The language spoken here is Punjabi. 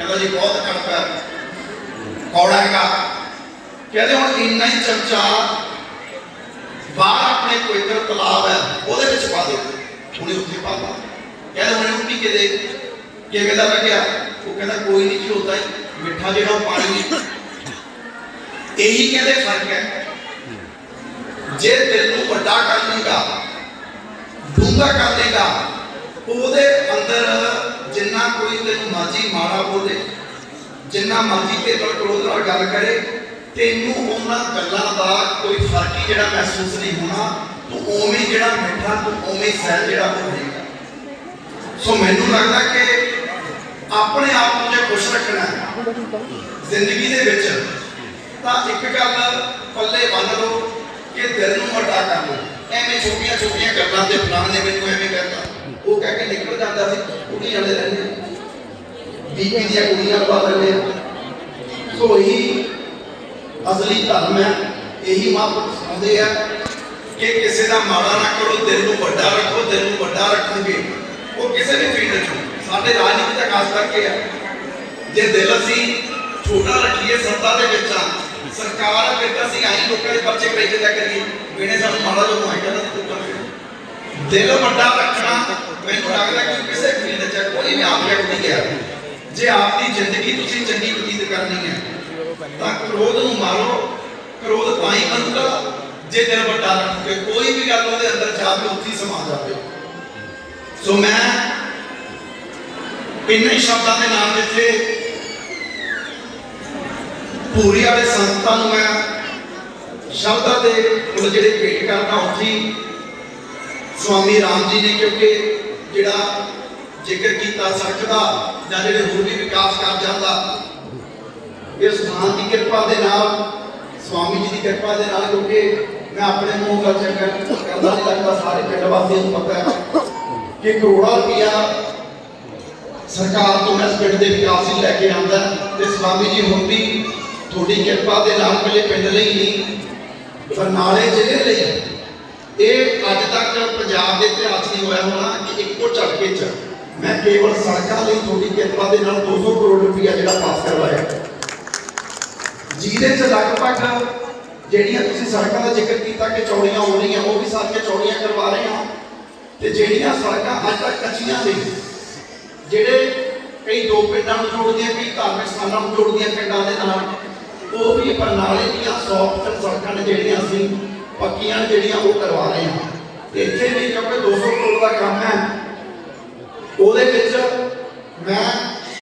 ਕਹਿੰਦਾ ਜੀ ਬਹੁਤ ਕਣਕ ਹੈ। ਕੌੜਾ ਹੈਗਾ। ਕਹਿੰਦੇ ਹੁਣ ਇੰਨਾ ਹੀ ਚਮਚਾ ਬਾਹਰ ਆਪਣੇ ਕੋਈ ਇੱਧਰ ਤਲਾਬ ਹੈ, ਉਹਦੇ ਵਿੱਚ ਪਾ ਦੇ ਉਹਨੇ ਉੱਥੇ ਪਾ ਤਾ ਕਹਿੰਦੇ ਹੁਣ ਇਹਨੂੰ ਕੇ ਦੇ ਕਿਵੇਂ ਦਾ ਲੱਗਿਆ ਉਹ ਕਹਿੰਦਾ ਕੋਈ ਨਹੀਂ ਜੀ ਹੁੰਦਾ ਮਿੱਠਾ ਜਿਹੜਾ ਉਹ ਪਾਣੀ ਨਹੀਂ। ਇਹੀ ਕਹਿੰਦੇ ਫ਼ਰਕ ਹੈ। ਜੇ ਦਿਲ ਨੂੰ ਵੱਡਾ ਕਰ ਲੇਗਾ ਡੂੰਘਾ ਕਰ ਲੇਗਾ ਉਹਦੇ ਅੰਦਰ ਮਾੜਾ ਬੋਲੇ ਜਿੰਨਾ ਮਰਜ਼ੀ ਤੇ ਨਾਲ ਨਾਲ ਗੱਲ ਕਰੇ, ਤੈਨੂੰ ਉਹਨਾਂ ਗੱਲਾਂ ਦਾ ਕੋਈ ਫ਼ਰਕ ਹੀ ਜਿਹੜਾ ਮਹਿਸੂਸ ਨਹੀਂ ਹੋਣਾ। ਤੂੰ ਉਵੇਂ ਜਿਹੜਾ ਮਿੱਠਾ, ਤੂੰ ਉਵੇਂ ਸਹਿਜ ਜਿਹੜਾ ਉਹ ਸੋ ਮੈਨੂੰ ਲੱਗਦਾ ਕਿ ਆਪਣੇ ਆਪ ਨੂੰ ਜੇ ਖੁਸ਼ ਰੱਖਣਾ ਜ਼ਿੰਦਗੀ ਦੇ ਵਿੱਚ, ਤਾਂ ਇੱਕ ਗੱਲ ਪੱਲੇ ਬੰਨ ਲਓ ਕਿ ਦਿਲ ਨੂੰ ਵੱਡਾ ਕਰ ਲਓ। ਐਵੇਂ ਛੋਟੀਆਂ ਛੋਟੀਆਂ ਗੱਲਾਂ ਤੇ ਫਲਾਣ ਨੇ ਮੈਨੂੰ ਐਵੇਂ ਕਰਤਾ ਉਹ ਕਹਿ ਕੇ ਨਿਕਲ ਜਾਂਦਾ ਸੀ, ਕੁੜੀ ਵਾਲੇ ਰਹਿੰਦੇ। ਬੀਬੀ ਦੀਆਂ ਕੁੜੀਆਂ ਲਵਾ ਲੈਂਦੇ ਆ ਸੋ ਇਹੀ ਅਸਲੀ ਧਰਮ ਹੈ ਇਹੀ ਮਹਾਂਪੁਰਖ ਸਿਖਾਉਂਦੇ ਆ ਕਿ ਕਿਸੇ ਦਾ ਮਾੜਾ ਨਾ ਕਰੋ ਦਿਲ ਨੂੰ ਵੱਡਾ ਰੱਖੋ ਦਿਲ ਨੂੰ ਵੱਡਾ ਰੱਖੋਗੇ ਉਹ ਕਿਸੇ ਵੀ ਫੀਲਡ ਚੋਂ ਸਾਡੇ ਰਾਜਨੀਤੀ ਦਾ ਖਾਸ ਕਰਕੇ ਆ ਜੇ ਦਿਲ ਅਸੀਂ ਛੋਟਾ ਰੱਖੀਏ ਸੱਤਾ ਦੇ ਵਿੱਚ ਆ ਸਰਕਾਰ ਫਿਰ ਤਾਂ ਅਸੀਂ ਆਈ ਲੋਕਾਂ ਦੇ ਪਰਚੇ ਭੇਜੇ ਜਾ ਕਰੀਏ ਵੀਣੇ ਸਾਨੂੰ ਮਾੜਾ ਜੋ ਮੁਆਇਨਾ ਨਾ ਦਿੱਤਾ ਦਿਲ ਵੱਡਾ ਰੱਖਣਾ ਮੈਨੂੰ ਲੱਗਦਾ ਕਿ ਕਿਸੇ ਫੀਲਡ 'ਚ ਕੋਈ ਵੀ ਆਪ ਨਹੀਂ ਗਿਆ ਜੇ ਆਪਦੀ ਜ਼ਿੰਦਗੀ ਤੁਸੀਂ ਚੰਗੀ ਬਤੀਤ ਕਰਨੀ ਹੈ, ਤਾਂ ਕ੍ਰੋਧ ਨੂੰ ਮਾਰੋ। ਕ੍ਰੋਧ ਤਾਂ ਹੀ ਬਣੂਗਾ ਜੇ ਦਿਲ ਵੱਡਾ ਰੱਖੋਗੇ ਕੋਈ ਵੀ ਗੱਲ ਉਹਦੇ ਅੰਦਰ ਜਾਵੇ ਉੱਥੇ ਸਮਾ ਜਾਵੇ। ਸੋ ਮੈਂ ਇੰਨੇ ਸ਼ਬਦਾਂ ਦੇ ਨਾਮ ਜਿੱਥੇ ਪੂਰੀ ਵਾਲੇ ਸੰਤਾਂ ਨੂੰ ਮੈਂ ਸ਼ਬਦਾਂ ਦੇ ਉਹ ਜਿਹੜੇ ਭੇਟ ਕਰਦਾ ਉੱਥੇ ਸਵਾਮੀ ਰਾਮ ਜੀ ਨੇ ਕਿਉਂਕਿ ਜਿਹੜਾ ਜ਼ਿਕਰ ਕੀਤਾ ਸੜਕ ਦਾ ਜਾਂ ਜਿਹੜੇ ਹੋਰ ਵੀ ਵਿਕਾਸ ਕਰ ਜਾਂਦਾ ਇਸ ਸਥਾਨ ਦੀ ਕਿਰਪਾ ਦੇ ਨਾਲ, ਸਵਾਮੀ ਜੀ ਦੀ ਕਿਰਪਾ ਦੇ ਨਾਲ, ਕਿਉਂਕਿ ਮੈਂ ਆਪਣੇ ਮੂੰਹ ਗੱਲ ਚ ਕਰਦਾ ਨਹੀਂ ਲੱਗਦਾ, ਸਾਰੇ ਪਿੰਡ ਵਾਸੀਆਂ ਨੂੰ ਪਤਾ ਹੈ ਕਿ ਕਰੋੜਾਂ ਰੁਪਇਆ ਸਰਕਾਰ ਤੋਂ ਇਸ ਪਿੰਡ ਦੇ ਵਿਕਾਸ ਲਈ ਲੈ ਕੇ ਆਂਦਾ ਤੇ ਸਵਾਮੀ ਜੀ ਹੁਣ ਵੀ ਤੁਹਾਡੀ ਕਿਰਪਾ ਦੇ ਨਾਲ ਮੇਰੇ ਪਿੰਡ ਲਈ ਨਹੀਂ, ਬਰਨਾਲੇ ਜ਼ਿਲ੍ਹੇ ਲਈ। ਇਹ ਅੱਜ ਤੱਕ ਪੰਜਾਬ ਦੇ ਇਤਿਹਾਸ ਨਹੀਂ ਹੋਇਆ ਹੋਣਾ ਕਿ ਇੱਕੋ ਝਟਕੇ 'ਚ ਮੈਂ ਕੇਵਲ ਸੜਕਾਂ ਲਈ ਤੁਹਾਡੀ ਕਿਰਪਾ ਦੇ ਨਾਲ 200 ਕਰੋੜ ਰੁਪਇਆ ਜਿਹੜਾ ਪਾਸ ਕਰਵਾਇਆ। ਜਿਹਦੇ 'ਚ ਲਗਭਗ ਜਿਹੜੀਆਂ ਤੁਸੀਂ ਸੜਕਾਂ ਦਾ ਜ਼ਿਕਰ ਕੀਤਾ ਕਿ ਚੌੜੀਆਂ ਹੋ ਰਹੀਆਂ, ਉਹ ਵੀ ਸਾਰੀਆਂ ਚੌੜੀਆਂ ਕਰਵਾ ਰਹੇ ਹਾਂ। ਤੇ ਜਿਹੜੀਆਂ ਸੜਕਾਂ ਅੱਜ ਤੱਕ ਕੱਚੀਆਂ ਨੇ, ਜਿਹੜੇ ਕਈ ਦੋ ਪਿੰਡਾਂ ਨੂੰ ਜੋੜਦੀਆਂ, ਕਈ ਧਾਰਮਿਕ ਸਥਾਨਾਂ ਨੂੰ ਜੋੜਦੀਆਂ ਪਿੰਡਾਂ ਦੇ ਨਾਲ, ਉਹ ਵੀ ਬਰਨਾਲੇ ਦੀਆਂ 100% ਸੜਕਾਂ ਨੇ ਜਿਹੜੀਆਂ ਅਸੀਂ ਪੱਕੀਆਂ ਨੇ ਜਿਹੜੀਆਂ ਉਹ ਕਰਵਾ ਰਹੇ ਹਾਂ। ਇੱਥੇ ਵੀ ਕਿਉਂਕਿ 200 ਕਰੋੜ ਦਾ ਕੰਮ ਹੈ ਉਹਦੇ ਵਿੱਚ ਮੈਂ